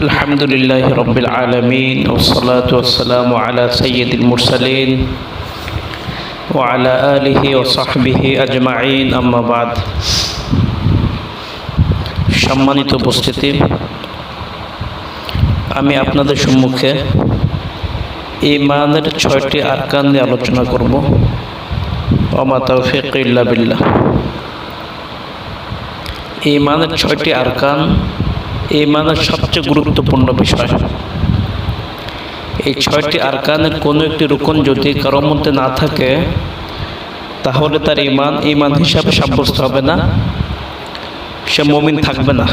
الحمد لله رب العالمين والصلاة والسلام على سيد المرسلين وعلى آله وصحبه أجمعين أما بعد সম্মানিত উপস্থিতি আমি আপনাদের সম্মুখে ইমানের ছয়টি আরকান নিয়ে আলোচনা করব ওমা তৌফিক ইল্লা বিল্লাহ ইমানের ছয়টি আরকান ইমানের সবচেয়ে গুরুত্বপূর্ণ বিষয়। এই ছয়টি আরকানের কোনো একটি রুকন যদি কারোর মধ্যে না থাকে, তাহলে তার ইমান ইমান হিসাবে সাব্যস্ত হবে না। সে মমিন থাকবে না।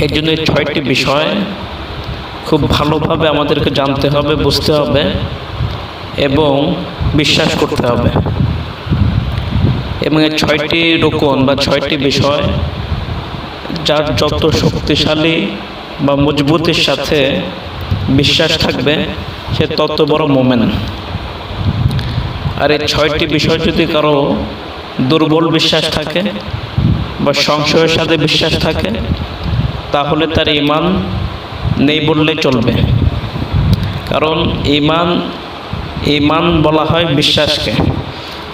এই জন্য এই ছয়টি বিষয় খুব ভালোভাবে আমাদেরকে জানতে হবে, বুঝতে হবে এবং বিশ্বাস করতে হবে। এবং এই ছয়টি রোকন বা ছয়টি বিষয় যার যত শক্তিশালী বা মজবুতির সাথে বিশ্বাস থাকবে, সে তত বড় মোমেন। আর এই ছয়টি বিষয় যদি কারও দুর্বল বিশ্বাস থাকে বা সংশয়ের সাথে বিশ্বাস থাকে, তাহলে তার ইমান নেই বললে চলবে। কারণ ইমান ইমান বলা হয় বিশ্বাসকে।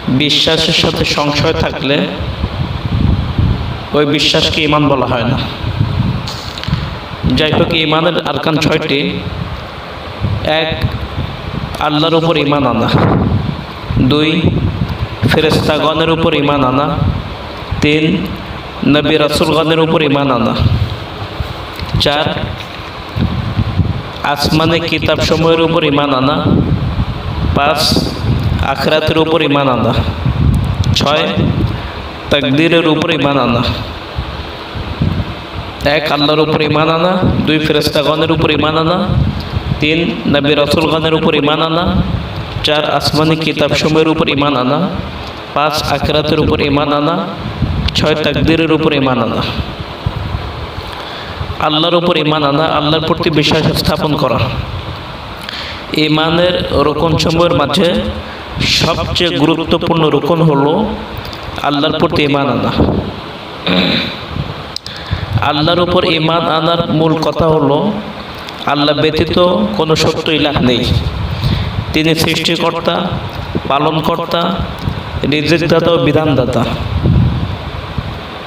বিশ্বাসের সাথে সংশয় থাকলে ওই বিশ্বাসকে ইমান বলা হয় না। যাই হোক ইমানের আরকান ছয়টি। এক, আল্লাহর উপর ইমান আনা। দুই ফেরেস্তাগণের উপর ইমান আনা। তিন, নবী রাসুলগণের উপর ইমান আনা। চার, আসমানে কিতাব সময়ের উপর ইমান আনা। পাঁচ, আখরাতের উপর ইমান আনা। ছয় তকদিরের উপরে ইমান আনা। এক, আল্লাহর উপরে ইমান আনা। দুই ফেরেস্তাগণের উপর ইমান আনা। তিন, নবী রসুলগণের উপর ইমান আনা। চার, আসমানি কিতাব সময়ের উপর ইমান আনা। পাঁচ, আখরাতের উপর ইমান আনা। ছয়, তাকদিরের উপর ইমান আনা। আল্লাহর উপর ইমান আনা, আল্লাহর প্রতি বিশ্বাস স্থাপন করা। ইমানের রোকন সময়ের মাঝে সবচেয়ে গুরুত্বপূর্ণ রোকন হলো আল্লাহর প্রতি ইমান আনা। আল্লাহর উপর ইমান আনার মূল কথা হলো, আল্লাহ ব্যতীত কোনো সত্য ইলাহ নেই। তিনি সৃষ্টিকর্তা, পালনকর্তা রিজিকদাতা ও বিধানদাতা।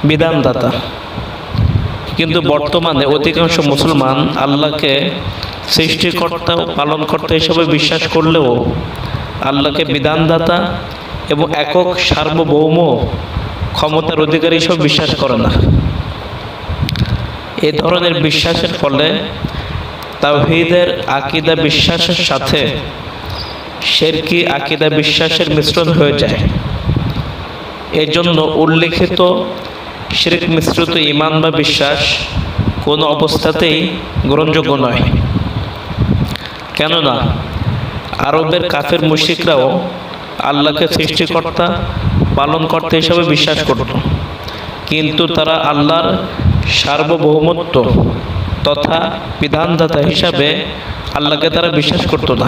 বিধানদাতা। কিন্তু বর্তমানে অধিকাংশ মুসলমান আল্লাহকে সৃষ্টিকর্তা ও পালনকর্তা হিসেবে বিশ্বাস করলেও আল্লাহকে বিধানদাতা এবং একক সার্বভৌম ক্ষমতার অধিকারী সব বিশ্বাস করে না। এ ধরনের বিশ্বাসের ফলে তাওহিদের আকিদা বিশ্বাসের সাথে শেরকি আকিদা বিশ্বাসের মিশ্রণ হয়ে যায়। এজন্য উল্লেখিত শিরিক মিশ্রিত ইমান বা বিশ্বাস কোনো অবস্থাতেই গ্রহণযোগ্য নয়। কেননা আরবের কাফের মুশিকরাও আল্লাহকে সৃষ্টিকর্তা, পালনকর্তা হিসাবে বিশ্বাস করত। কিন্তু তারা আল্লাহর সার্বভৌমত্ব তথা বিধানদাতা হিসাবে আল্লাহকে তারা বিশ্বাস করত না।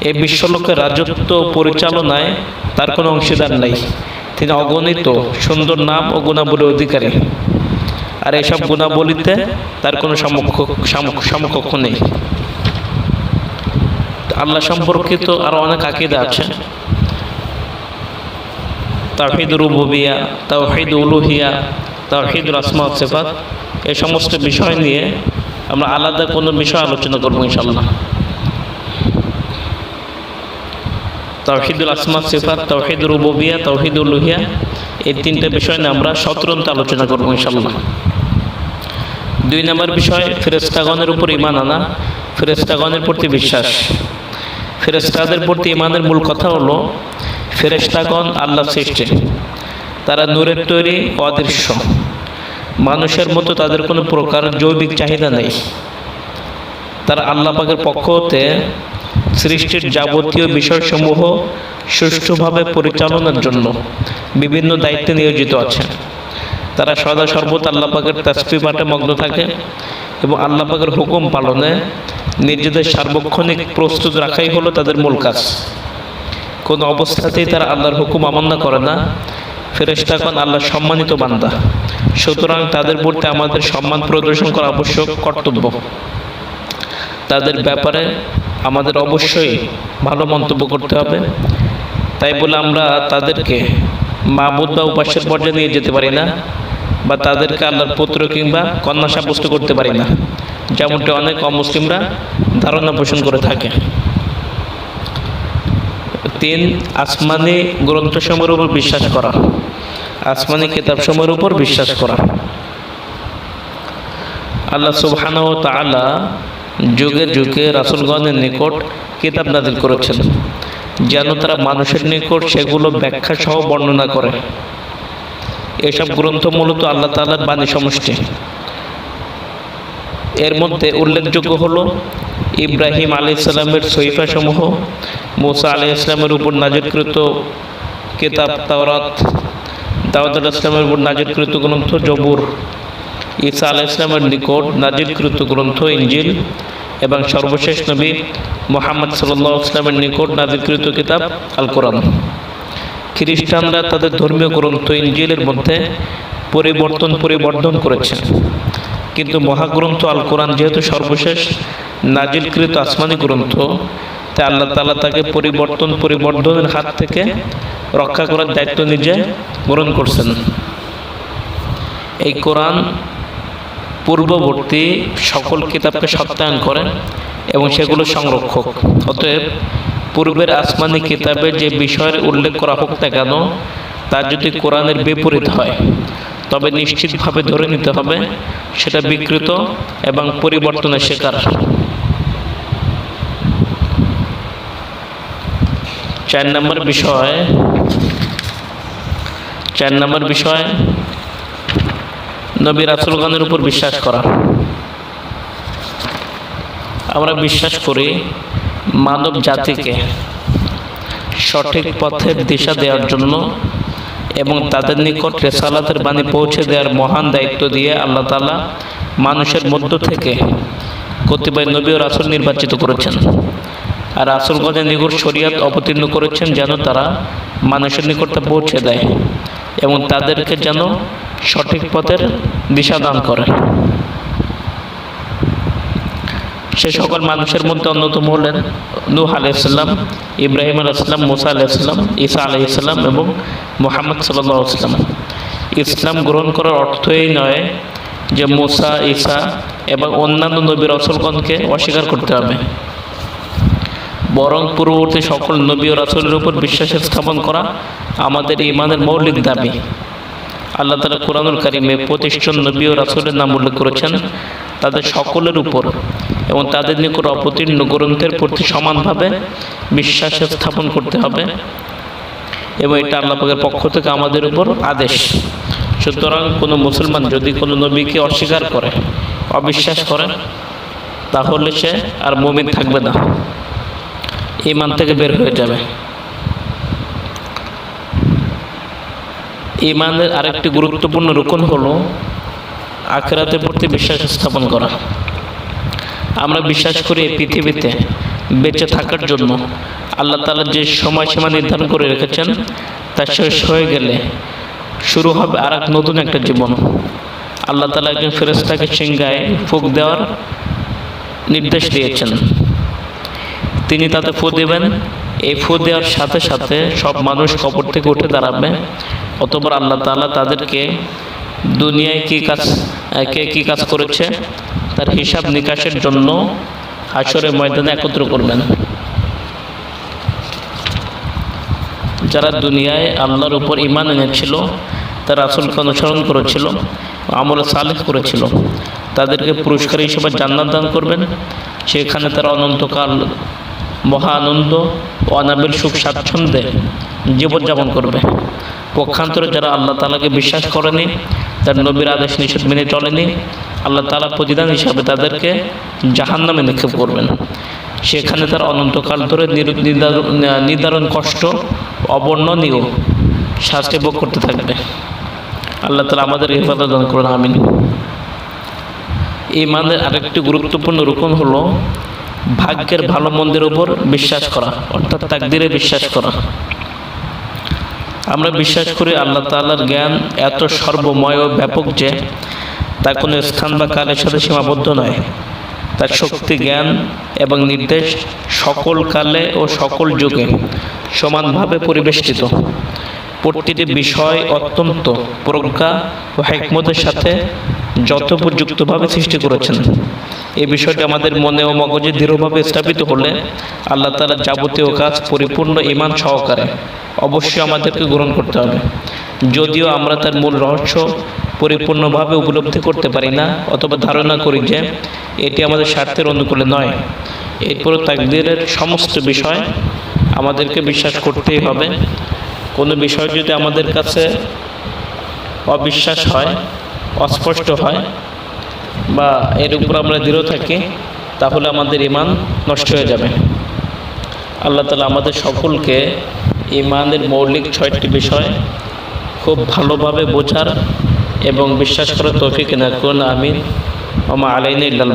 এই বিশ্বলোকের রাজত্ব পরিচালনায় তার কোনো অংশীদার নেই। তিনি অগণিত, সুন্দর নাম ও গুণাবলীর অধিকারী। আর এসব গুণাবলীতে তার কোনো সমকক্ষ নেই। আল্লাহ সম্পর্কিত আরও অনেক আকিদা আছে। তাহিদ রুবিয়া তাহিদ উলুহিয়া তাহিদুল আসমা সেফাত, এই সমস্ত বিষয় নিয়ে আমরা আলাদা কোনো বিষয় আলোচনা করব ইনশাল্লাহ তাওহিদুল আসমা সিফাত তাওহিদ রুবিয়া তাওহিদ উলুহিয়া, এই তিনটে বিষয় নিয়ে আমরা সতরন্ত আলোচনা করব ইনশাল্লাহ দুই নম্বর বিষয় ফেরেস্তাগণের উপর ইমান আনা ফেরেস্তাগণের প্রতি বিশ্বাস। ফেরেস্তাদের প্রতি ইমানের মূল কথা হলো ফেরেস্তাগণ আল্লাহ সৃষ্টি। তারা নূরের তৈরি অদৃশ্য। মানুষের মতো তাদের কোনো প্রকার জৈবিক চাহিদা নেই। তারা আল্লাহ পাকের পক্ষ হতে সৃষ্টির যাবতীয় বিষয়সমূহ সুষ্ঠুভাবে পরিচালনার জন্য বিভিন্ন দায়িত্বে নিয়োজিত আছে। তারা সদা সর্বদা আল্লাহ পাকের তাসপি পাঠে মগ্ন থাকে এবং আল্লাহ পাকের হুকুম পালনে নিজেদের সার্বক্ষণিক প্রস্তুত রাখাই হলো তাদের মূল কাজ। কোনো অবস্থাতেই তারা আল্লাহর হুকুম অমান্য করে না। ফেরেশতাগণ আল্লাহর সম্মানিত বান্দা। সুতরাং তাদের প্রতি আমাদের সম্মান প্রদর্শন করা আবশ্যক, কর্তব্য। তাদের ব্যাপারে আমাদের অবশ্যই ভালো মন্তব্য করতে হবে। তাই বলে আমরা তাদেরকে মাবুদ বা উপাস্যের পর্যায়ে নিয়ে যেতে পারি না বা তাদেরকে আল্লাহর পুত্র কিংবা কন্যা সাব্যস্ত করতে পারি না। যেমনটি অনেক অমুসলিমরা ধারণা পোষণ করে থাকে। তিন, আসমানি গ্রন্থসমূহের উপর বিশ্বাস করা। আসমানি কিতাবসমূহের উপর বিশ্বাস করা। আল্লাহ সুবহান ও তাআলা যুগে যুগে রাসুলগণের নিকট কিতাব নাজিল করেছেন। যেন তারা মানুষের নিকট সেগুলো ব্যাখ্যা সহ বর্ণনা করে। এসব গ্রন্থ মূলত আল্লাহ তাআলার বাণী সমষ্টি। এর মধ্যে উল্লেখযোগ্য হল ইব্রাহিম আলী ইসলামের সহিফা সমূহ মুসা আলি ইসলামের উপর নাজিরকৃত কিতাব তাওরাত, দাউদ আল ইসলামের উপর নাজিরকৃত গ্রন্থ জবুর, ঈসা আলাহ ইসলামের নিকট নাজিরকৃত গ্রন্থ ইঞ্জিল এবং সর্বশেষ নবী মোহাম্মদ সাল্লাহ ইসলামের নিকট নাজিরকৃত কিতাব আল কোরআন খ্রিস্টানরা তাদের ধর্মীয় গ্রন্থ ইঞ্জিলের মধ্যে পরিবর্তন, পরিবর্ধন করেছে কিন্তু মহাগ্রন্থ আল কোরআন যেহেতু সর্বশেষ নাজিলকৃত আসমানি গ্রন্থ, তাই আল্লাহ তালা তাকে পরিবর্তন, পরিবর্ধনের হাত থেকে রক্ষা করার দায়িত্ব নিজে গ্রহণ করছেন। এই কোরআন পূর্ববর্তী সকল কিতাবকে সত্যায়ন করেন এবং সেগুলো সংরক্ষক। অতএব পূর্বের আসমানি কিতাবে যে বিষয়ের উল্লেখ করা হোক না কেন, তা যদি কোরআনের বিপরীত হয়, তবে নিশ্চিতভাবে ধরে নিতে হবে সেটা বিকৃত এবং পরিবর্তনের শিকার। চার নম্বর বিষয়, চার নম্বর বিষয় নবী রাসুলগণের উপর বিশ্বাস করা। আমরা বিশ্বাস করি মানব জাতিকে সঠিক পথের দিশা দেওয়ার জন্য এবং তাদের নিকট রেসালাতের বাণী পৌঁছে দেওয়ার মহান দায়িত্ব দিয়ে আল্লাহ তালা মানুষের মধ্য থেকে কতিপয় নবী ও রাসুল নির্বাচিত করেছেন। আর রাসুলগঞ্জের নিকট শরিয়াত অবতীর্ণ করেছেন যেন তারা মানুষের নিকট পৌঁছে দেয় এবং তাদেরকে যেন সঠিক পথের দিশা দান করে। সে সকল মানুষের মধ্যে অন্যতম হলেন নূহ আলাইসাল্লাম ইব্রাহিম আলাইসাল্লাম মুসা আলাইসাল্লাম ঈসা আলাইসাল্লাম এবং মোহাম্মদ সাল্লাম। ইসলাম গ্রহণ করার অর্থ এই নয় যে মুসা, ঈসা এবং অন্যান্য নবীর রসলগণকে অস্বীকার করতে হবে। বরং পূর্ববর্তী সকল নবী ও রাসুলের উপর বিশ্বাস স্থাপন করা আমাদের ইমানের মৌলিক দাবি। আল্লাহ তালা কোরআনুল কারিমে প্রতিষ্ঠান নবী ও রাসুলের নাম উল্লেখ করেছেন। তাদের সকলের উপর এবং তাদের নিকট অবতীর্ণ গ্রন্থের প্রতি সমানভাবে বিশ্বাস স্থাপন করতে হবে এবং এটা আল্লাহের পক্ষ থেকে আমাদের উপর আদেশ। সুতরাং কোনো মুসলমান যদি কোনো নবীকে অস্বীকার করে, অবিশ্বাস করে, তাহলে সে আর মমিন থাকবে না। ইমান থেকে বের হয়ে যাবে। ইমানের আরেকটি গুরুত্বপূর্ণ রুকন হলো আখেরাতের প্রতি বিশ্বাস স্থাপন করা। আমরা বিশ্বাস করি এই পৃথিবীতে বেঁচে থাকার জন্য আল্লাহ তালা যে সময়সীমা নির্ধারণ করে রেখেছেন, তা শেষ হয়ে গেলে শুরু হবে আর এক নতুন একটা জীবন। আল্লাহ তালা একজন ফেরেস্তাকে সিংগায় ফুক দেওয়ার নির্দেশ দিয়েছেন। তিনি তাতে ফু দেবেন। এই ফু দেওয়ার সাথে সাথে সব মানুষ কবর থেকে উঠে দাঁড়াবে। অতবার আল্লাহ তালা তাদেরকে দুনিয়ায় কী কাজ কে কী কাজ করেছে? তার হিসাব নিকাশের জন্য হাসরে ময়দানে একত্র করবেন। যারা দুনিয়ায় আল্লাহর উপর ইমান এনেছিল, তারা আসলকে অনুসরণ করেছিল, আমল সালেহ করেছিল, তাদেরকে পুরস্কার হিসেবে জান্নাত দান করবেন। সেখানে তারা অনন্তকাল মহা আনন্দ ও অনাবিল সুখ স্বাচ্ছন্দ্যে জীবনযাপন করবে। পক্ষান্তরে যারা আল্লাহ তালাকে বিশ্বাস করেনি তার নবীর আদেশ নিষেধ মেনে চলেনি, আল্লাহ তালা প্রতিদান হিসাবে তাদেরকে জাহান নামে নিক্ষেপ করবেন। সেখানে তার অনন্তকাল ধরে নির্ধারণ কষ্ট, অবর্ণনীয় শাস্তি ভোগ করতে থাকবে। আল্লাহ তালা আমাদের হেফাজত দান করুন, আমিন। ইমানের আরেকটি গুরুত্বপূর্ণ রুকন হলো ভাগ্যের ভালো মন্দের উপর বিশ্বাস করা, অর্থাৎ তাকদিরে বিশ্বাস করা। আমরা বিশ্বাস করি আল্লাহ তাআলার জ্ঞান এত সর্বময় ও ব্যাপক যে তা কোনো স্থান বা কালের সাথে সীমাবদ্ধ নয়। তার শক্তি, জ্ঞান এবং নির্দেশ সকল কালে ও সকল যুগে সমানভাবে পরিবেষ্টিত। প্রতিটি বিষয় অত্যন্ত প্রজ্ঞা ও হেকমতের সাথে যথোপযুক্তভাবে সৃষ্টি করেছেন। এই বিষয়টি আমাদের মনে ও মগজে দৃঢ়ভাবে স্থাপিত হলে আল্লাহ তালার যাবতীয় কাজ পরিপূর্ণ ইমান সহকারে। অবশ্যই আমাদেরকে গ্রহণ করতে হবে। যদিও আমরা তার মূল রহস্য পরিপূর্ণভাবে উপলব্ধি করতে পারি না অথবা ধারণা করি যে এটি আমাদের স্বার্থের অনুকূলে নয়। এরপরও তাকদীরের সমস্ত বিষয় আমাদেরকে বিশ্বাস করতেই হবে। কোনো বিষয় যদি আমাদের কাছে অবিশ্বাস হয় অস্পষ্ট হয় বা এর উপর আমরা দৃঢ় থাকি তাহলে আমাদের ইমান নষ্ট হয়ে যাবে। আল্লাহ তালা আমাদের সকলকে ইমানের মৌলিক ছয়টি বিষয় খুব ভালোভাবে বোঝার এবং বিশ্বাস করে তৌফিক না কোন আমিন। ওমা আলাইন ইল্লাল